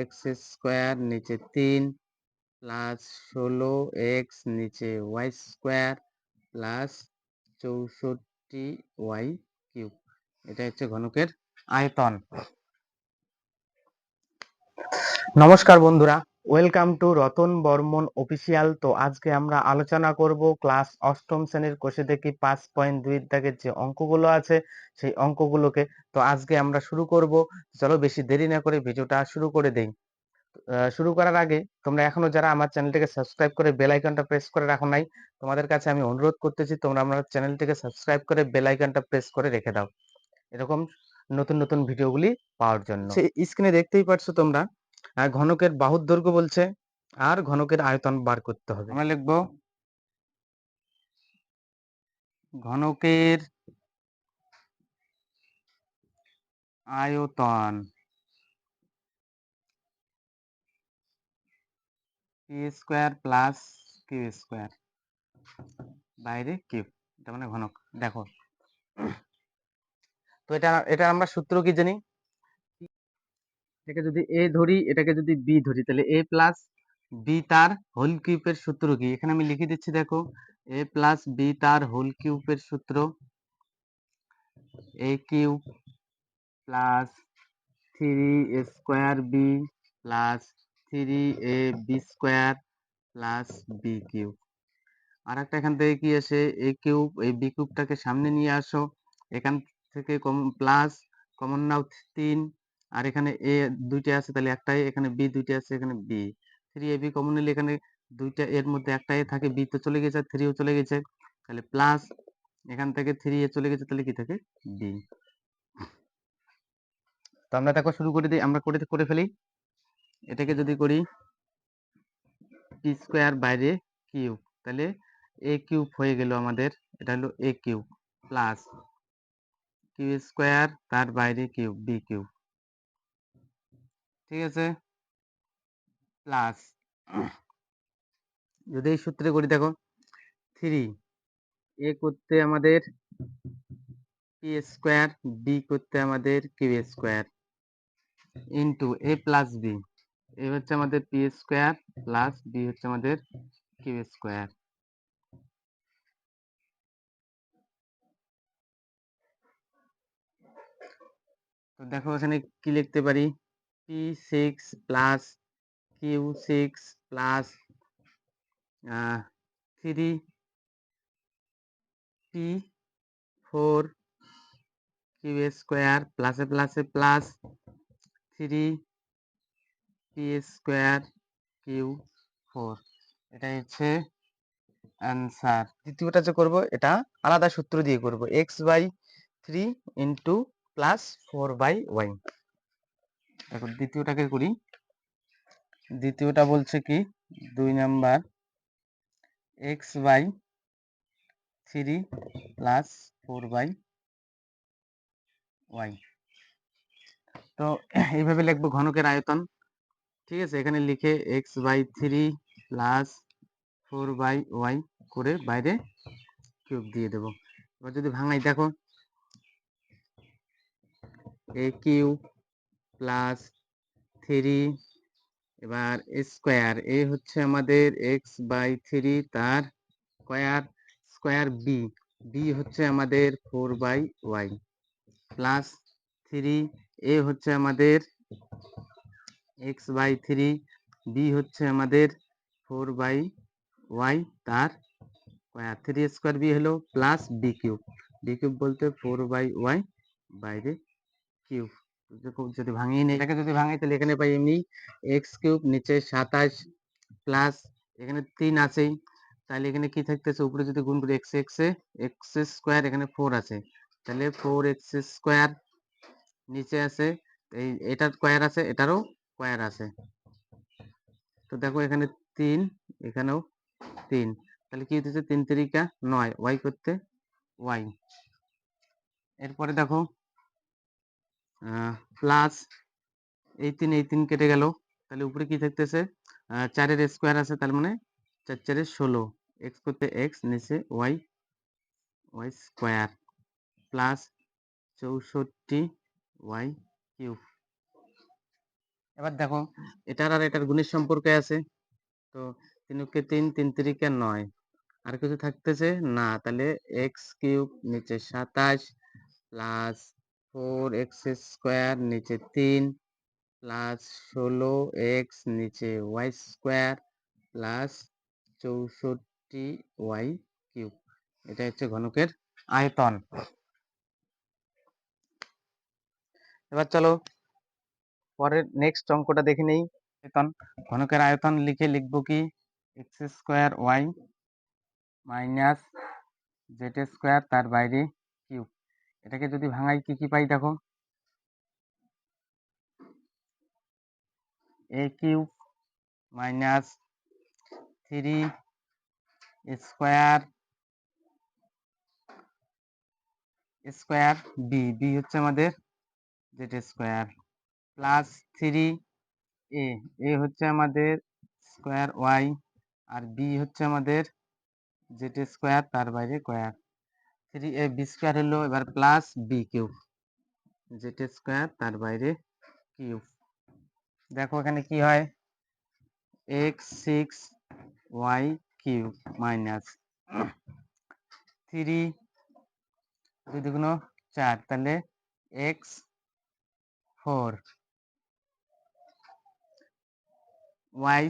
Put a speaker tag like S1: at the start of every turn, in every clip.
S1: X square নিচে তিন plus ষোলো এক্স নিচে ওয়াই স্কোয়ার প্লাস চৌষট্টি ওয়াই কিউব। এটা হচ্ছে ঘনকের আয়তন। নমস্কার বন্ধুরা welcome to Ratan Barman official তো আজকে আমরা আলোচনা করব ক্লাস অষ্টম শ্রেণির কোষে দেখি পাঁচ পয়েন্ট দুই দাগের যে অঙ্কগুলো আছে, সেই অঙ্কগুলোকে। তো আজকে আমরা শুরু করব। চলো বেশি দেরি না করে ভিডিওটা শুরু করে দেই। শুরু করার আগে তোমরা এখনও যারা আমার চ্যানেলটিকে সাবস্ক্রাইব করে বেল আইকনটা প্রেস করে রাখো নাই, তোমাদের কাছে আমি অনুরোধ করতেছি তোমরা আমার চ্যানেলটিকে সাবস্ক্রাইব করে বেল আইকনটা প্রেস করে রেখে দাও। এরকম নতুন নতুন ভিডিওগুলি পাওয়ার জন্য। স্ক্রিনে দেখতেই পাচ্ছ তোমরা ঘনকের বাহুর দৈর্ঘ্য বলছে, আর ঘনকের আয়তন বার করতে হবে। আমরা লিখব, ঘনকের আয়তন স্কোয়ার প্লাস কিউ স্কোয়ার বাইরে কিউব এটা মানে ঘনক। দেখো, তো এটা এটা আমরা সূত্র কি জানি? এটাকে যদি এ ধরি, এটাকে যদি বি ধরি, তাহলে এ প্লাস বি তার হোল কিউবের সূত্র কি? এখানে আমি লিখে দিচ্ছি, দেখো এ প্লাস বি তার হোল কিউবের সূত্র a cube plus three a square b plus three a b square plus b cube আর একটা এখান থেকে কি আসে? এ কিউব এই বি কিউবটাকে সামনে নিয়ে আসো। এখান থেকে কমন প্লাস কমন নাও তিন আর এখানে এ দুইটা আছে, তাহলে একটাই, এখানে বি দুইটা আছে, এখানে b. Three a b common নিলে এখানে দুইটা এর মধ্যে একটা এ থাকে, বি তো চলে গেছে থ্রিও চলে গেছে। তাহলে প্লাস এখান থেকে থ্রি এ চলে গেছে, তাহলে কি থাকে? বি। তো আমরা দেখো শুরু করে দিই, আমরা করে করে ফেলি। এটাকে যদি করি পি স্কোয়ার বাইরে কিউব তাহলে এ কিউব হয়ে গেল আমাদের, এটা হলো a cube plus q square তার বাইরে কিউব বি কিউব ঠিক আছে? প্লাস যদি এই সূত্রে করি দেখো থ্রি এ করতে আমাদের পি স্কোয়ার বি করতে আমাদের q square into a plus b a হচ্ছে আমাদের পি স্কোয়ার প্লাস বি হচ্ছে আমাদের কিউ স্কোয়ার তো দেখো এখানে কি লিখতে পারি? P six plus q six plus three p four q square প্লাসে প্লাসে plus three p square q four এটাই হচ্ছে অ্যান্সার দ্বিতীয়টা যে করব, এটা আলাদা সূত্র দিয়ে করব। X by three into plus four by y দেখো দ্বিতীয়টাকে করি। দ্বিতীয়টা বলছে কি? দুই number x by three plus four by y. তো এইভাবে লিখব ঘনকের আয়তন। ঠিক আছে? এখানে লিখে x by three plus four by y করে বাইরে কিউব দিয়ে দেব। এবার যদি ভাঙাই দেখো, এ কিউ প্লাস থ্রি এবার স্কোয়ার এ হচ্ছে আমাদের এক্স বাই থ্রি তার স্কোয়ার স্কোয়ার বি বি হচ্ছে আমাদের four by y plus three a হচ্ছে আমাদের এক্স বাই থ্রি বি হচ্ছে আমাদের ফোর বাই ওয়াই তার স্কোয়ার থ্রি স্কোয়ার বি হলো plus b cube b cube বলতে ফোর বাই ওয়াই বাইরে কিউব যদি ভাঙিয়ে নেই, এটাকে যদি ভাঙাই তাহলে এখানে পাই এমনি এক্স কিউব নিচে সাতাশ প্লাস এখানে তিন আছেই তাহলে এখানে কি থাকতেছে? উপরে যদি গুণ করি এক্স এক্স এক্স স্কোয়ার এখানে ফোর আছে। তাহলে ফোর এক্স স্কোয়ার নিচে আছে, এই এটার স্কোয়ার আছে, এটারও স্কোয়ার আছে। তো দেখো এখানে তিন, এখানেও তিন। তাহলে কি হতেছে তিন তিরিকা নয় ওয়াই করতে ওয়াই এরপরে দেখো প্লাস এই তিন এই তিন কেটে গেল। তাহলে উপরে কি থাকতেছে? চারের স্কোয়ার আছে, তার মানে চার চারের ষোলো। এক্স করতে এক্স নিচে ওয়াই ওয়াই স্কোয়ার প্লাস চৌষট্টি ওয়াই কিউব এবার দেখো, এটার আর এটার গুণের সম্পর্কে আছে। তো তিনকে তিন তিন তিরিকে নয়। আর কিছু থাকতেছে? না, তাহলে এক্স কিউব নিচে সাতাশ প্লাস ফোর এক্স স্কোয়ার নিচে তিন, প্লাস ষোলো এক্স নিচে ওয়াই স্কোয়ার, প্লাস চৌষট্টি ওয়াই কিউব। এটা হচ্ছে ঘনকের আয়তন। এবার চলো পরের নেক্সট অঙ্কটা দেখে নেই। আয়তন, ঘনকের আয়তন লিখে লিখব কি? X square y minus z square তার বাইরে এটাকে যদি ভাঙাই, কি কি পাই দেখো? A cube minus three square square b b হচ্ছে আমাদের z square plus three a a হচ্ছে আমাদের স্কোয়ার ওয়াই আর বি হচ্ছে আমাদের জেড স্কোয়ার তার বাইরে square three a b square হলো এবার plus b cube z square তার বাইরে কিউব দেখো এখানে কি হয়? X six y cube minus three দুই দুগুণ চার, তাহলে এক্স ফোর ওয়াই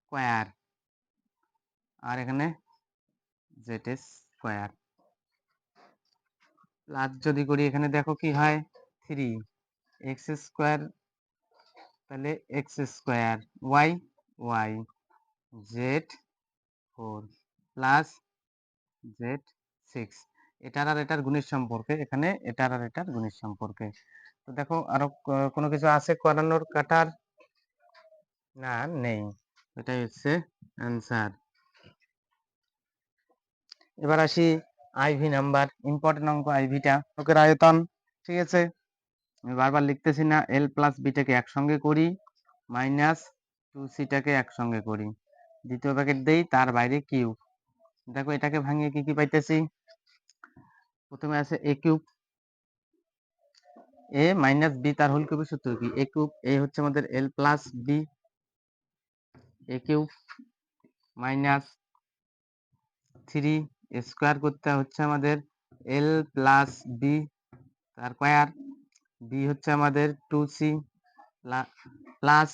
S1: স্কোয়ার আর এখানে জেড স্কোয়ার প্লাস যদি করি এখানে দেখো কি হয়? থ্রি এক্স স্কোয়ার তাহলে x square y y z four plus z six এটার আর এটার গুণের সম্পর্কে, এখানে এটার আর এটার গুণের সম্পর্কে। তো দেখো আরও কোনো কিছু আছে করানোর কাটার? না, নেই। এটাই হচ্ছে অ্যান্সার এবার আসি আইভি নাম্বার ইম্পর্টেন্ট অঙ্ক আইভিটা ওকে আয়তন ঠিক আছে? আমি বারবার লিখতেছি না এল প্লাস বিটাকে একসঙ্গে করি মাইনাস টু সিটাকে একসঙ্গে করি। দ্বিতীয় প্যাকেট দেই, তার বাইরে কিউ দেখো, এটাকে ভাঙিয়ে কি কি পাইতেছি? প্রথমে আছে a cube a minus b তার হোল কিউবের সূত্র কি? এ কিউব এ হচ্ছে আমাদের l plus b a cube minus three square করতে হচ্ছে আমাদের এল প্লাস বি তার স্কোয়ার বি হচ্ছে আমাদের two c plus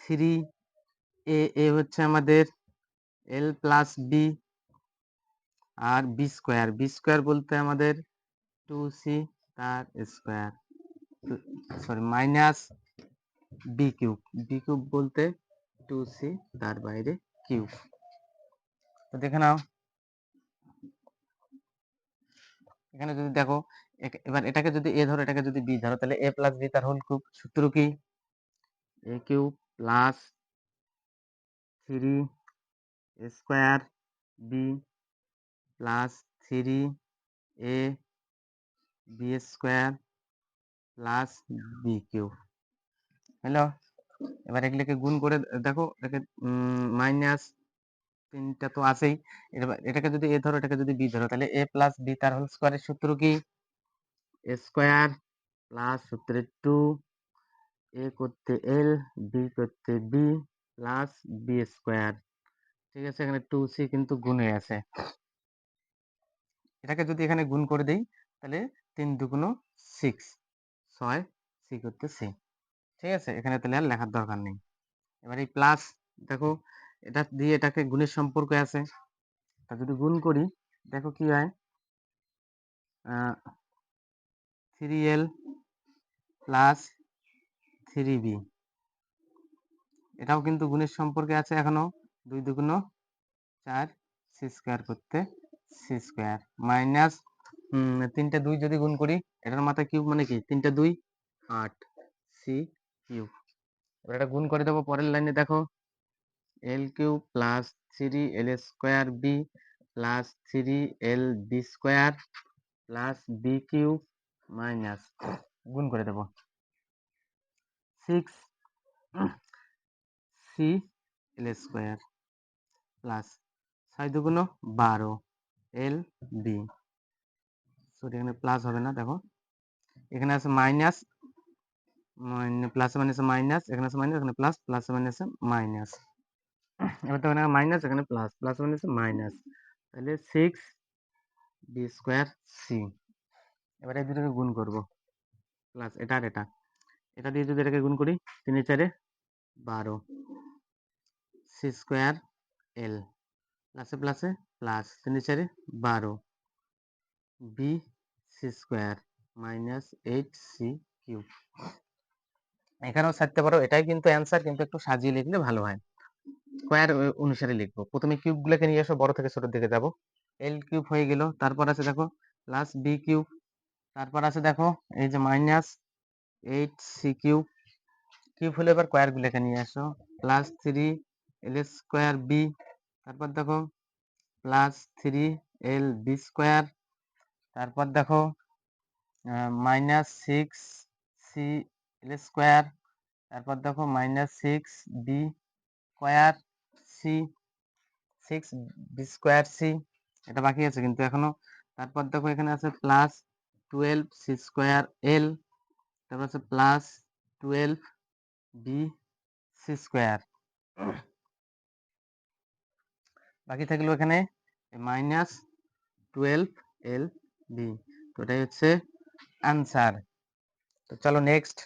S1: three a a হচ্ছে আমাদের এল প্লাস বি আর বি স্কোয়ার বি স্কোয়ার বলতে আমাদের টু সি তার square sorry minus b cube b cube বলতে টু সি তার বাইরে কিউব দেখে নাও। এখানে যদি দেখো এবার এটাকে যদি এ ধরো, এটাকে যদি বি ধরো, তাহলে এ প্লাস বি তার হোল কিউব সূত্র কি? A cube plus three square b plus three a b square plus b cube. Hello? এবার এগুলোকে গুণ করে, দেখো, এটাকে মাইনাস তিনটা তো আছেই। এটাকে যদি এ ধরো, এটাকে যদি বি ধরো, তাহলে এ প্লাস বি তার হোল স্কোয়ারের সূত্র কি? এ স্কোয়ার প্লাস সূত্রে টু এ করতে এল বি করতে বি প্লাস বি স্কোয়ার ঠিক আছে, এখানে টু সি কিন্তু গুণে আছে। এটাকে যদি এখানে গুণ করে দেই, তাহলে তিন দুগুণ সিক্স ছয় সি করতে সি ঠিক আছে, এখানে তাহলে আর লেখার দরকার নেই। এবার এই প্লাস দেখো এটা দিয়ে এটাকে গুণের সম্পর্ক আছে। তা যদি গুণ করি, দেখো কি হয়? Three l plus three b এটাও কিন্তু গুণের সম্পর্কে আছে এখনও। দুই দুগুণ চার সি স্কোয়ার করতে সি স্কোয়ার মাইনাস তিনটা দুই যদি গুণ করি, এটার মাথায় কিউব মানে কি? তিনটা দুই, আট সি কিউব এবার এটা গুণ করে দেবো পরের লাইনে দেখো। L cube plus three l square b plus three l b square plus b cube minus গুণ করে দেবো। Six c l square plus ছয় দুগুণ বারো এল বি সরি এখানে প্লাস হবে না, দেখো। এখানে আছে মাইনাস প্লাস মাইনাস মাইনাস এখানে আছে মাইনাস এখানে প্লাস প্লাস মাইনাস মাইনাস এবার তো এখানে মাইনাস এখানে প্লাস প্লাস মাইনাস মাইনাস তাহলে সিক্স বি স্কোয়ার সি এবারে এই দুটোকে গুণ করব। প্লাস এটা আর এটা। এটা দিয়ে যদি এটাকে গুণ করি, তিনে চারে বারো। সি স্কোয়ার এল প্লাসে প্লাসে প্লাস তিনে চারে বারো। B c square minus eight c cube এখানেও ছাড়তে পারো, এটাই কিন্তু অ্যান্সার কিন্তু একটু সাজিয়ে লিখলে ভালো হয়। স্কোয়ার অনুসারে লিখব। প্রথমে কিউবগুলোকে নিয়ে এসো বড় থেকে ছোটোর দিকে যাব। এল কিউব হয়ে গেল, তারপর আছে দেখো প্লাস বি কিউব তারপর আছে দেখো, এই যে minus eight c cube cube হলে এবার স্কোয়ারগুলোকে নিয়ে আসো। Plus three l square b তারপর দেখো plus three l b square তারপর দেখো minus six c l square তারপর দেখো minus six b square c six b square c এটা বাকি আছে কিন্তু এখনও। তারপর দেখো এখানে আছে plus twelve c square l তারপর আছে plus twelve b c square বাকি থাকল এখানে মাইনাস টুয়েলভ এল বি তো এটাই হচ্ছে আনসার তো চলো নেক্সট